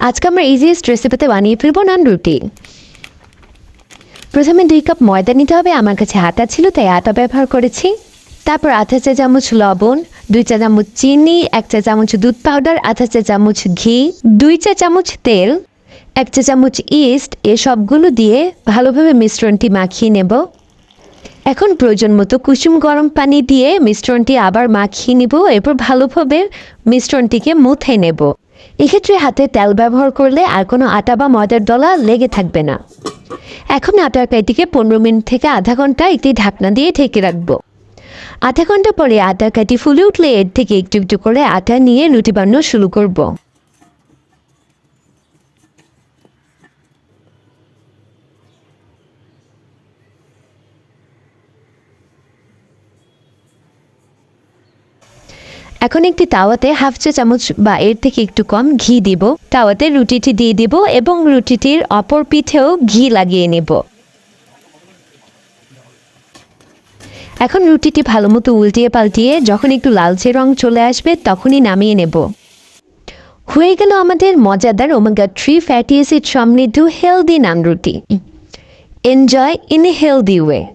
আজকে আমরা ইজিয়েস্ট রেসিপিতে বানিয়ে ফেলব নান রুটি। প্রথমে দুই কাপ ময়দা নিতে হবে, আমার কাছে আটা ছিল, তাই আটা ব্যবহার করেছি। তারপর আধা চা চামচ লবণ, দুই চা চামচ চিনি, এক চা চামচ দুধ পাউডার আধা চা চামচ ঘি, দুই চা চামচ তেল, এক চা চামচ ইস্ট এসবগুলো দিয়ে ভালোভাবে মিশ্রণটি মাখিয়ে নেব। এখন প্রয়োজন মতো কুসুম গরম পানি দিয়ে মিশ্রণটি আবার মাখিয়ে নিব, এরপর ভালোভাবে মিশ্রণটিকে মুথে নেব। এক্ষেত্রে হাতে তেল ব্যবহার করলে আর কোনো আটা বা ময়দার দলা লেগে থাকবে না এখন আটার কাইটিকে পনেরো মিনিট থেকে আধা ঘণ্টা একটি ঢাকনা দিয়ে ঢেকে রাখব আধা ঘণ্টা পরে আটার কাটি ফুলে উঠলে এর থেকে একটু একটু করে আটা নিয়ে রুটি বানানো শুরু করব। এখন একটি তাওয়াতে হাফ চা চামচ বা এর থেকে একটু কম ঘি দিব। তাওয়াতে রুটিটি দিয়ে দিব এবং রুটিটির অপর পিঠেও ঘি লাগিয়ে নেব। এখন রুটিটি ভালো মতো উল্টিয়ে পাল্টিয়ে যখন একটু লালচে রং চলে আসবে তখনই নামিয়ে নেব। হয়ে গেল আমাদের মজাদার ওমেগা থ্রি ফ্যাটি অ্যাসিড সমৃদ্ধ হেলদি নান রুটি। Enjoy in a healthy way.